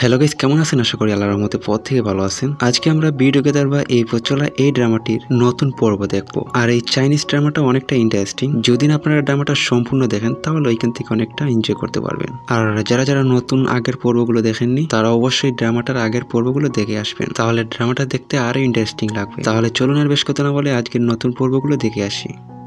Hello guys কেমন আছেন? আশা করি আল্লাহর রহমতে পথ থেকে ভালো আছেন। আজকে আমরা ভিডিও গেদার বা এই চলা এই ড্রামাটির নতুন পর্ব দেখব। আর এই চাইনিজ ড্রামাটা অনেকটা ইন্টারেস্টিং যদি না আপনারা ড্রামাটা সম্পূর্ণ দেখেন, তাহলে ওইখান থেকে অনেকটা এনজয় করতে পারবেন। আর যারা যারা নতুন আগের পর্বগুলো দেখেননি, তারা অবশ্যই ড্রামাটার আগের পর্বগুলো দেখে আসবেন। তাহলে ড্রামাটা দেখতে আরও ইন্টারেস্টিং লাগবে। তাহলে চলুন আর বেশ কথা না বলে আজকের নতুন পর্বগুলো দেখে আসি।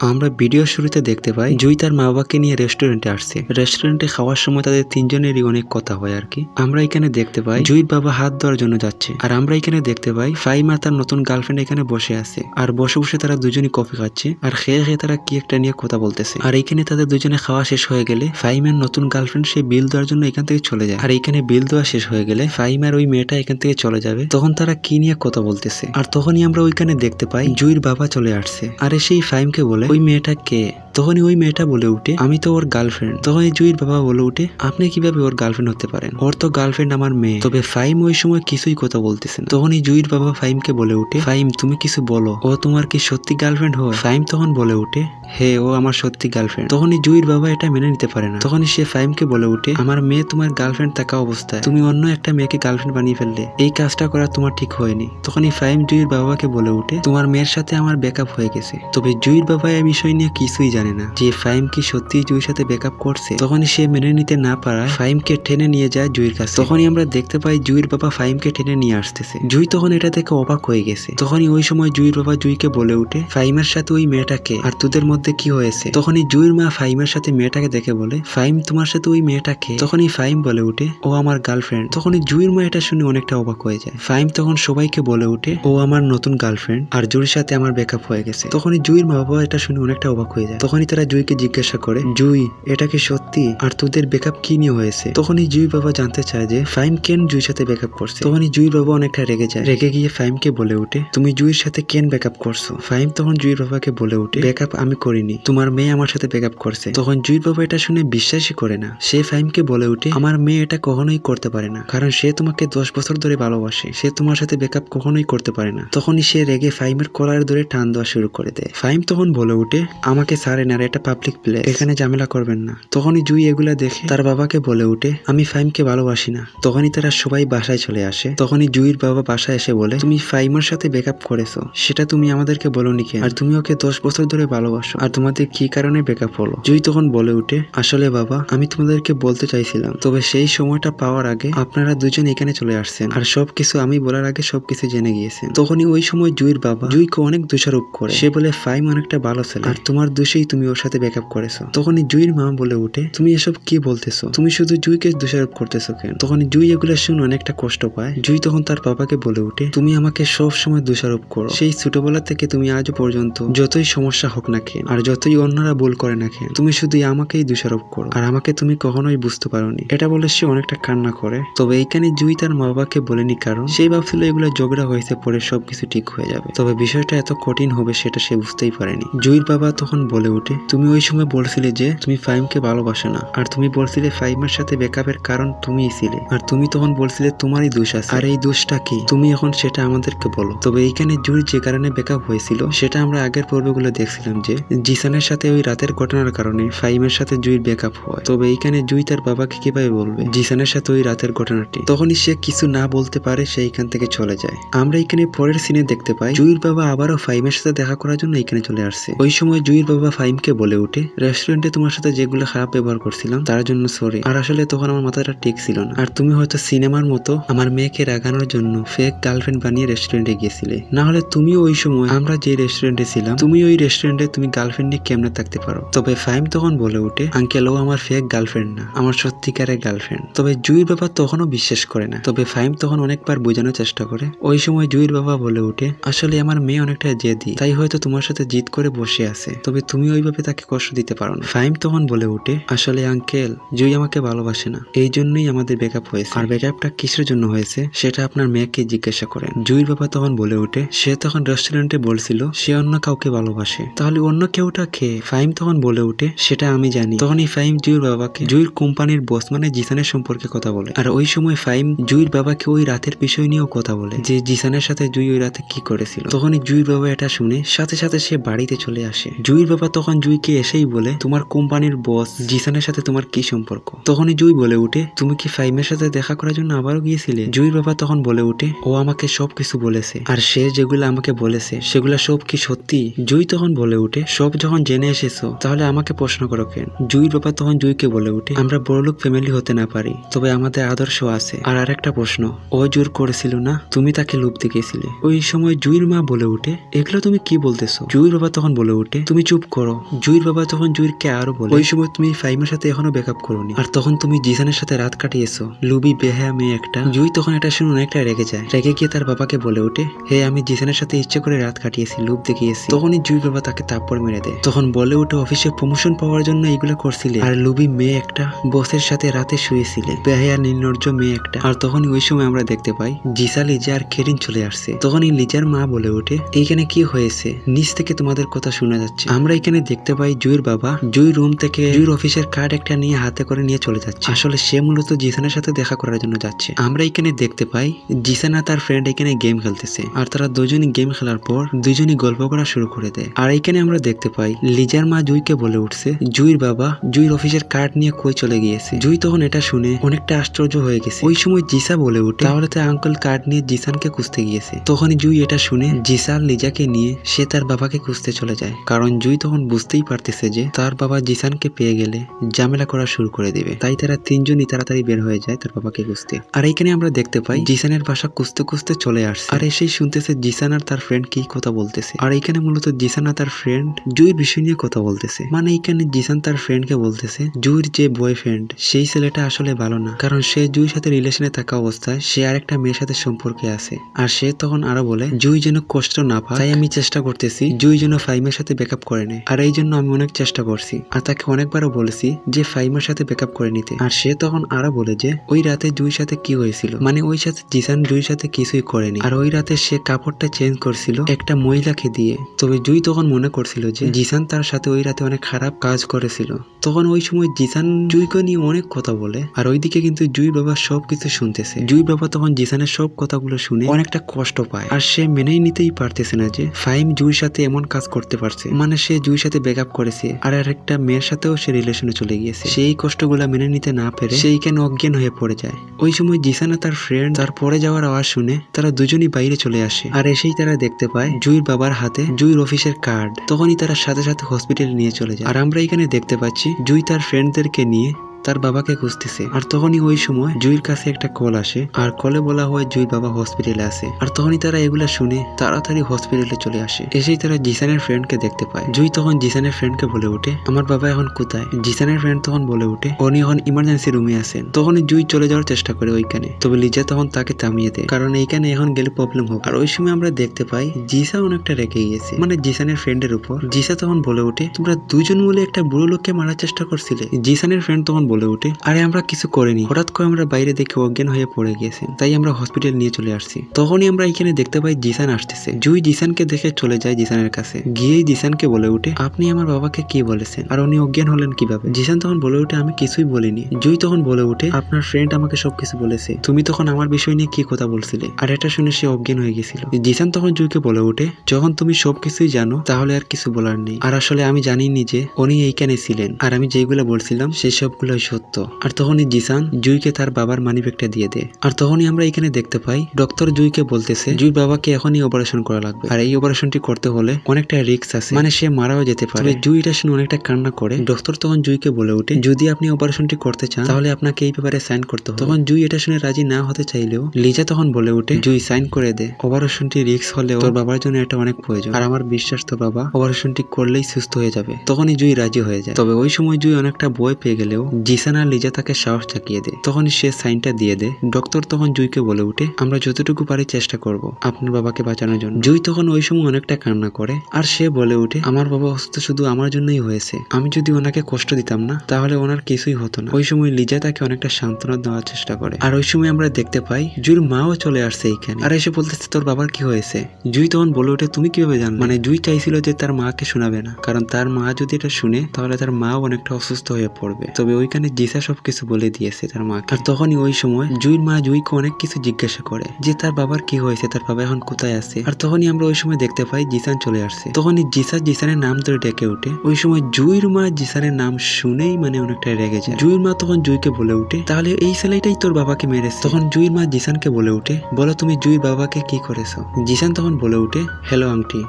আমরা ভিডিও শুরুতে দেখতে পাই, জুই তার মা বাবাকে নিয়ে রেস্টুরেন্টে আসছে। রেস্টুরেন্টে খাওয়ার সময় তাদের তিনজনেরই অনেক কথা হয় আর কি। আমরা এখানে দেখতে পাই, জুইর বাবা হাত দেওয়ার জন্য যাচ্ছে। আর আমরা এখানে দেখতে পাই, ফাইমা তার নতুন গার্লফ্রেন্ড এখানে বসে আছে। আর বসে বসে তারা দুজনই কফি খাচ্ছে। আর খেয়ে খেয়ে তারা কি একটা নিয়ে কথা বলতেছে। আর এইখানে তাদের দুজনে খাওয়া শেষ হয়ে গেলে ফাইমের নতুন গার্লফ্রেন্ড, সে বিল দেওয়ার জন্য এখান থেকে চলে যায়। আর এখানে বিল দেওয়া শেষ হয়ে গেলে ফাইমার ওই মেয়েটা এখান থেকে চলে যাবে। তখন তারা কি নিয়ে কথা বলতেছে? আর তখনই আমরা ওইখানে দেখতে পাই, জুইর বাবা চলে আসছে। আর সেই ফাইমকে বলে ওই মেয়েটা কে? তখনই ওই মেয়েটা বলে উঠে, আমি তো ওর গার্লফ্রেন্ড তখনই জুইর বাবা বলে উঠে, আপনি কীভাবে ওর গার্লফ্রেন্ড হতে পারেন? ওর তো গার্লফ্রেন্ড আমার মেয়ে। তবে ফাইম ওই সময় কিছুই কথা বলতেছেন তখনই জুইর বাবা ফাইমকে বলে উঠে ফাইম তুমি কিছু বলো, ও তোমার কি সত্যি গার্লফ্রেন্ড হয়? ফাইম তখন বলে উঠে, হে, ও আমার সত্যি গার্লফ্রেন্ড তখনই জুইর বাবা এটা মেনে নিতে পারে না। তখনই সে ফাইমকে বলে উঠে, আমার মেয়ে তোমার গার্লফ্রেন্ড থাকা অবস্থায়, তুমি অন্য একটা মেয়েকে গার্লফ্রেন্ড বানিয়ে ফেললে। এই কাজটা করা তোমার ঠিক হয়নি। তখনই ফাইম জুইর বাবাকে বলে উঠে, তোমার মেয়ের সাথে আমার ব্যাকআপ হয়ে গেছে। তবে জুইর বাবা এই বিষয় নিয়ে কিছুই জানে না। যে ফাইম কি সত্যি জুইর সাথে ব্যাকআপ করছে? তখনই সে মেনে নিতে না পারায় ফাইমকে টেনে নিয়ে যায় জুইর কাছে। তখনই আমরা দেখতে পাই জুইর বাবা ফাইমকে টেনে নিয়ে আসতেছে। জুই তখন এটা থেকে অবাক হয়ে গেছে। তখনই ওই সময় জুইর বাবা জুইকে বলে উঠে ফাইমের সাথে ওই মেয়েটাকে, আর তোদের মধ্যে কি হয়েছে? তখনই জুইর মা ফাইমের সাথে মেয়েটাকে দেখে বলে ফাইম তোমার সাথে ওই মেয়েটাকে? তখনই ফাইম বলে উঠে ও আমার গার্লফ্রেন্ড তখনই জুইর মা এটা শুনে অনেকটা অবাক হয়ে যায়। ফাইম তখন সবাইকে বলে উঠে ও আমার নতুন গার্লফ্রেন্ড আর জুইর সাথে আমার ব্যাকআপ হয়ে গেছে। তখনই জুইর মা বাবা এটা শুনে অনেকটা অবাক হয়ে যায়। তখনই তারা জুইকে জিজ্ঞাসা করে, জুই, এটা কি সত্যি? আর তোদের ব্রেকআপ কি নিয়ে হয়েছে? তখনই জুই বাবা জানতে চায় যে, ফাইম কেন জুইর সাথে ব্রেকআপ করছে? তখনই জুইর বাবা অনেকটা রেগে যায়। রেগে গিয়ে ফাইমকে বলে উঠে তুমি জুইর সাথে কেন ব্রেকআপ করছ? ফাইম তখন জুইর বাবাকে বলে উঠে ব্রেকআপ আমি করিনি, তোমার মেয়ে আমার সাথে ব্রেকআপ করছে। তখন জুইর বাবা এটা শুনে বিশ্বাসই করে না। সে ফাইমকে বলে উঠে আমার মেয়ে এটা কখনোই করতে পারে না, কারণ সে তোমাকে দশ বছর ধরে ভালোবাসে। সে তোমার সাথে ব্রেকআপ কখনোই করতে পারে না। তখনই সে রেগে ফাইমের কলার ধরে টান দেওয়া শুরু করে দেয়। ফাইম তখন বলে উঠে আমাকে সারেন আর এটা পাবলিক প্লেস এখানে ঝামেলা করবেন না। তখনই জুই এগুলা দেখে তার বাবাকে বলে উঠে, আমি ফাইমকে ভালোবাসি না। তখনই তারা সবাই বাসায় চলে আসে। তখনই জুইর বাবা বাসায় এসে বলে, তুমি ফাইমের সাথে ব্রেকআপ করেছ। সেটা তুমি আমাদেরকে বলোনি কেন? আর তুমি ওকে দশ বছর ধরে ভালোবাসো। আর তোমাদের কি কারণে ব্রেকআপ হলো? জুই তখন বলে উঠে, আসলে বাবা, আমি তোমাদেরকে বলতে চাইছিলাম। তবে সেই সময়টা পাওয়ার আগে আপনারা দুজন এখানে চলে আসছেন। আর সবকিছু আমি বলার আগে সবকিছু জেনে গিয়েছেন। তখনই ওই সময় জুইর বাবা জুইকে অনেক দোষারোপ করে। সে বলে ফাইম অনেকটা ভালো ছেলে আর তোমার দোষেই তুমি ওর সাথে করেছ। তখনই মা বলে তুমি এসব কি বলতেছো? তুমি শুধু জুইকে দোষারোপ করতেছো কেন? তখন জুই শুনে অনেকটা কষ্ট পায়। জুই তখন তার বাবাকে বলে তুমি আমাকে সব সময় দোষারোপ করো। সেই ছোটবেলা থেকে তুমি পর্যন্ত যতই সমস্যা হোক না আর যতই অন্যরা ভুল করে না তুমি শুধু আমাকেই দোষারোপ করো। আর আমাকে তুমি কখনোই বুঝতে পারোনি। এটা বলে সে অনেকটা কান্না করে। তবে এইখানে জুই তার মা বাবাকে বলেনি কারণ সে ভাবছিল এগুলো ঝগড়া হয়েছে পরে সবকিছু ঠিক হয়ে যাবে। তবে বিষয়টা এত কঠিন হবে সেটা সে বুঝতেই পারেনি। জুইর বাবা তখন বলে উঠে তুমি ওই সময় বলছিলে যে তুমি ফাইমকে ভালোবাসো না, আর তুমি বলছিলে ফাইমের সাথে ব্যাকআপের কারণ তুমিই ছিলে, আর তুমি তখন বলছিলে তোমারই দোষ আছে। আর এই দোষটা কি? তুমি এখন সেটা আমাদেরকে বলো। তবে এইখানে জুই যে কারণে ব্যাকআপ হয়েছিল, সেটা আমরা আগের পর্বগুলো দেখছিলাম যে, জিসানের সাথে ওই রাতের ঘটনার কারণে ফাইমের সাথে জুইর ব্যাকআপ হয়। তবে এইখানে জুই তার বাবাকে কীভাবে বলবে? জিসানের সাথে ওই রাতের ঘটনাটি। তখনই সে কিছু না বলতে পারে, সে এখান থেকে চলে যায়। আমরা এখানে পরের সিনে দেখতে পাই জুইর বাবা আবারও ফাইমের সাথে দেখা করার জন্য এখানে চলে আসছে। ওই সময় জুইর বাবা ফাইমকে বলে উঠে রেস্টুরেন্টে তোমার সাথে যেগুলো খারাপ ব্যবহার করছিলাম, তার জন্য সরি আর আসলে তখন আমার মাথাটা ঠিক ছিল না। আর তুমি হয়তো সিনেমার মতো আমার মেয়েকে রাগানোর জন্য ফেক গার্লফ্রেন্ড বানিয়ে রেস্টুরেন্টে গিয়েছিলে। না হলে তুমিও ওই সময় আমরা যে রেস্টুরেন্টে ছিলাম, তুমি ওই রেস্টুরেন্টে তুমি গার্লফ্রেন্ড নিয়ে কেমনে থাকতে পারো? তবে ফাইম তখন বলে উঠে আঙ্কেল, ও আমার ফেক গার্লফ্রেন্ড না, আমার সত্যিকারের গার্লফ্রেন্ড তবে জুইর বাবা তখনও বিশ্বাস করে না। তবে ফাইম তখন অনেকবার বোঝানোর চেষ্টা করে। ওই সময় জুইর বাবা বলে উঠে আসলে আমার মেয়ে অনেকটা জেদি, তাই হয়তো তোমার সাথে জিদ করে বসে আছে। তবে তুমি ওইভাবে তাকে কষ্ট দিতে পারো না। ফাইম তখন বলে উঠে আসলে আঙ্কেল, জুই আমাকে ভালোবাসে না। এই জন্যই আমাদের ব্রেকআপ হয়েছে। আর ব্রেকআপটা কিসের জন্য হয়েছে, সেটা আপনার মেয়েকে জিজ্ঞাসা করেন। জুইর বাবা তখন বলে উঠে সে তখন রেস্টুরেন্টে বলছিল, সে অন্য কাউকে ভালোবাসে। তাহলে অন্য কেউটা খেয়ে ফাইম তখন বলে উঠে সেটা আমি জানি। তখন এই ফাইম জুইর বাবাকে জুইর কোম্পানির বস মানে জিসানের সম্পর্কে কথা বলে। আর ওই সময় ফাইম জুইর বাবাকে ওই রাতের বিষয় নিয়েও কথা বলে, যে জিসানের সাথে জুই ওই রাতে কি করেছিল। তখনই জুইর বাবা এটা শুনে, সাথে সাথে সে বাড়িতে চলে আসে। জুইর বাবা তখন জুইকে এসেই বলে, তোমার কোম্পানির বস, জিসানের সাথে তোমার কি সম্পর্ক? তখনই জুই বলে উঠে, তুমি কি ফাইমের সাথে দেখা করার জন্য আবারও গিয়েছিলে? জুইর বাবা তখন বলে উঠে, ও আমাকে সবকিছু বলেছে। আর সে যেগুলো আমাকে বলেছে, সেগুলো সব কি সত্যি? জুই তখন বলে উঠে, সব যখন জেনে এসেছ, তাহলে আমাকে প্রশ্ন করো কেন? জুইর বাবা তখন জুইকে বলে উঠে, আমরা বড়লোক ফ্যামিলি হতে না পারি, তবে আমাদের আদর্শ আছে। আর আরেকটা প্রশ্ন, ও জোর করেছিল না? তুমি তাকে লোভ দেখিয়েছিলে ওই সময় জুইর মা বলে উঠে, এগুলো তুমি কি বলতেছো? জুইর বাবা তখন বলে উঠে তুমি চুপ করো। জুইর বাবা তখন জুইরকে আরও বলে, ওই সময় তুমি ফাইমের সাথে এখনও ব্যাকআপ করোনি। আর তখন তুমি জিসানের সাথে রাত কাটিয়েছো। লুবি বেহায়া মেয়ে একটা। জুই তখন এটা শুনে অনেকটা রেগে যায়। রেগে গিয়ে তার বাবাকে বলে ওঠে, হে, আমি জিসানের সাথে ইচ্ছে করে রাত কাটিয়েছি লুপ দেখিয়েছি। তখনই জুই বাবা তাকে তাপ্পর মেরে দেয়। তখন বলে ওঠে, অফিসে প্রমোশন পাওয়ার জন্য এইগুলো করছিলে। আর লুবি মেয়ে একটা বসের সাথে রাতে শুয়েছিলে। বেহায়া নির্লজ্জ মেয়ে একটা। আর তখনই ওই সময় আমরা দেখতে পাই, জিসা, লিজা আর কেরিন চলে আসছে। তখনই লিজার মা বলে ওঠে, এইখানে কি হয়েছে? নিচ থেকে তোমাদের কথা শোনা যাচ্ছে। আমরা এখানে দেখতে পাই জুইর বাবা জুই রুম থেকে জুইর অফিসের কার্ড একটা নিয়ে হাতে করে নিয়ে চলে যাচ্ছে। আসলে সে মূলত জিসানের সাথে দেখা করার জন্য যাচ্ছে। আমরা এখানে দেখতে পাই জিসানা তার ফ্রেন্ড এখানে গেম খেলতেছে। আর তারা দুজনই গেম খেলার পর দুজনই গল্প করা শুরু করে দেয়। আর এখানে আমরা দেখতে পাই লিজার মা জুইকে বলে উঠছে, জুইর বাবা, জুইর অফিসের কার্ড নিয়ে কই চলে গিয়েছে? জুই তখন এটা শুনে অনেকটা আশ্চর্য হয়ে গেছে। ওই সময় জিসা বলে উঠে তাহলে তো আঙ্কল কার্ড নিয়ে জিসানকে খুঁজতে গিয়েছে। তখনই জুই এটা শুনে জিসা লিজাকে নিয়ে সে তার বাবাকে খুঁজতে চলে যায়। কারণ জুই তখন বুঝতেই পারতেছে যে তার বাবা জিসানকে পেয়ে গেলে ঝামেলা করা শুরু করে দিবে। তাই তারা তিনজনই তাড়াতাড়ি বের হয়ে যায় তার বাবাকে খুঁজতে। আর এইখানে আমরা দেখতে পাই জিসানের বাসা খুঁজতে খুঁজতে চলে আসছে। আর এসেই শুনতেছে জিসান আর তার ফ্রেন্ড কি কথা বলতেছে। আর এইখানে মূলত জিসান আর তার ফ্রেন্ড জুইর বিষয় নিয়ে কথা বলতেছে। মানে এইখানে জিসান তার ফ্রেন্ডকে বলতেছে, জুইর যে বয়ফ্রেন্ড সেই ছেলেটা আসলে ভালো না। কারণ সে জুইর সাথে রিলেশনে থাকা অবস্থায় সে আরেকটা মেয়ের সাথে সম্পর্কে আছে। আর সে তখন আরও বলে, জুই যেন কষ্ট না পায় তাই আমি চেষ্টা করতেছি, জুই যেন ফাইমের সাথে ব্যাকআপ করে নেয়। আর এই জন্য আমি অনেক চেষ্টা করছি। আর তাকে অনেকবারও বলেছি যে ফাইমের সাথে ব্যাকআপ করে নিতে। আর সে তখন আরও বলে যে, ওই রাতে জুই সাথে কি হয়েছিল? মানে ওই সাথে জিসান জুইর সাথে কিছুই করেনি। আর ওই রাতে সে কাপড়টা চেঞ্জ করছিল একটা মহিলাকে দিয়ে। তবে জুই তখন মনে করছিল যে, জিসান তার সাথে ওই রাতে অনেক খারাপ কাজ করেছিল। তখন ওই সময় জিসান জুইকে নিয়ে অনেক কথা বলে। আর ওইদিকে কিন্তু জুই বাবা সবকিছু শুনতেছে। জুই বাবা তখন জিসানের সব কথাগুলো শুনে অনেকটা কষ্ট পায়। আর সে মেনেই নিতেই পারতেছে না যে, ফাইম জুইর সাথে এমন কাজ করতে পারছে। মানে সে জুই সাথে ব্যাকআপ করেছে আর আরেকটা মেয়ের সাথেও সে রিলেশনে চলে গিয়েছে। সেই কষ্টগুলা মেনে নিতে না পেরে সেইখানে অজ্ঞান হয়ে পড়ে যায়। ওই সময় জিসানা তার ফ্রেন্ড তার পরে যাওয়ার আওয়াজ শুনে তারা দুজনই বাইরে চলে আসে আর এসেই তারা দেখতে পায় জুইর বাবার হাতে জুইর অফিসের কার্ড তখনই তারা সাথে সাথে হসপিটালে নিয়ে চলে যায়। আর আমরা এখানে দেখতে পাচ্ছি জুই তার ফ্রেন্ডদেরকে নিয়ে তার বাবাকে খুঁজতেছে। আর তখনই ওই সময় জুইর কাছে একটা কল আসে। আর কলে বলা হয় জুই বাবা হসপিটালে আছে। আর তখনই তারা এগুলা শুনে তাড়াতাড়ি হসপিটালে চলে আসে। এসেই তারা জিসানের ফ্রেন্ডকে দেখতে পায়। জুই তখন জিসানের ফ্রেন্ডকে বলে ওঠে, আমার বাবা এখন কোথায়? জিসানের ফ্রেন্ড তখন বলে ওঠে উনি এখন ইমার্জেন্সি রুমে আছেন। তখনই জুই চলে যাওয়ার চেষ্টা করে ওইখানে। তবে লিজা তখন তাকে থামিয়ে দেয়, কারণ এইখানে এখন গেলে প্রবলেম হবে। আর ওই সময় আমরা দেখতে পাই, জিসা অনেকটা রেগে গিয়েছে। মানে জিসানের ফ্রেন্ডের উপর। জিসা তখন বলে ওঠে, তোমরা দুজন মিলে একটা বুড়ো লোককে মারার চেষ্টা করছিলে। জিসানের ফ্রেন্ড তখন বলে উঠে, আরে, আমরা কিছু করিনি। হঠাৎ করে আমরা বাইরে দেখে অজ্ঞান হয়ে পড়ে গিয়েছেন তাই আমরা হসপিটাল নিয়ে চলে আসছি। তখনই আমরা এখানে দেখতে পাই জিসান আসতেছে। জুই জিসানকে দেখে চলে যায় জিসানের কাছে। গিয়েই জিসানকে বলে উঠে, আপনি আমার বাবাকে কি বলেছেন? আর উনি অজ্ঞান হলেন কীভাবে? জিসান তখন বলে উঠে, আমি কিছুই বলিনি। জুই তখন বলে উঠে, আপনার ফ্রেন্ড আমাকে সবকিছু বলেছে। তুমি তখন আমার বিষয় নিয়ে কি কথা বলছিলে? আর এটা শুনে সে অজ্ঞান হয়ে গেছিল। জিসান তখন জুইকে বলে উঠে, যখন তুমি সবকিছুই জানো, তাহলে আর কিছু বলার নেই। আর আসলে আমি জানিনি যে উনি এইখানে ছিলেন। আর আমি যেগুলো বলছিলাম, সেই সবগুলোই সত্য। আর তখনই জিসান জুইকে তার বাবার মানি মানিব্যাগটা দিয়ে দেয়। আর তখনই আমরা এখানে দেখতে পাই, ডক্টর জুইকে বলতেছে, জুই বাবাকে এখনই অপারেশন করা লাগবে। আর এই অপারেশনটি করতে হলে অনেকটা রিস্ক আছে। মানে সে মারাও যেতে পারে। জুই এটা শুনে অনেকটা কান্না করে, ডক্টর তখন জুইকে বলে ওঠে, যদি আপনি অপারেশনটি করতে চান, তাহলে আপনাকে এই ব্যাপারে সাইন করতে হবে। তখন জুই এটা শুনে রাজি না হতে চাইলেও, লিজা তখন বলে ওঠে, জুই সাইন করে দে। অপারেশনটি রিক্স হলেও তোর বাবার জন্য এটা অনেক প্রয়োজন। আর আমার বিশ্বাস তো বাবা অপারেশনটি করলেই সুস্থ হয়ে যাবে। তখনই জুই রাজি হয়ে যায়। তবে ওই সময় জুই অনেকটা বই পেয়ে গেলেও জিসান আর লিজা তাকে সাহস জাগিয়ে দেয়। তখনই সে সাইনটা দিয়ে দেয়। ডক্টর তখন জুইকে বলে উঠে, আমরা যতটুকু পারি চেষ্টা করব আপনার বাবাকে বাঁচানোর জন্য। জুই তখন ওই সময় অনেকটা কান্না করে আর সে বলে উঠে আমার বাবা অসুস্থ শুধু আমার জন্যই হয়েছে। আমি যদি ওনাকে কষ্ট দিতাম না, তাহলে ওনার কিছুই হতো না। ওই সময় লিজা তাকে অনেকটা সান্ত্বনা দেওয়ার চেষ্টা করে। আর ওই সময় আমরা দেখতে পাই, জুইর মাও চলে আসছে এইখানে। আর এসে বলতেছে, তোর বাবার কি হয়েছে? জুই তখন বলে উঠে তুমি কীভাবে জান মানে জুই চাইছিল যে তার মাকে শোনাবে না। কারণ তার মা যদি এটা শুনে, তাহলে তার মাও অনেকটা অসুস্থ হয়ে পড়বে। তবে ওইখানে এখানে জিসা সবকিছু বলে দিয়েছে তার মাকে আর তখনই ওই সময় জুইর মা জুইকে অনেক কিছু জিজ্ঞাসা করে যে তার বাবার কি হয়েছে, তার বাবা এখন কোথায় আছে? আর তখনই আমরা ওই সময় দেখতে পাই জিসান চলে আসছে। তখনই জিসা জিসানের নাম ধরে ডেকে ওঠে। ওই সময় জুইর মা জিসানের নাম শুনেই মানে অনেকটা রেগে যায়। জুইর মা তখন জুইকে বলে উঠে তাহলে এই ছেলেটাই তোর বাবাকে মেরেছে? তখন জুইর মা জিসানকে বলে উঠে বলো তুমি জুইর বাবাকে কি করেছ? জিসান তখন বলে উঠে হ্যালো আংটি,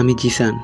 আমি জিসান।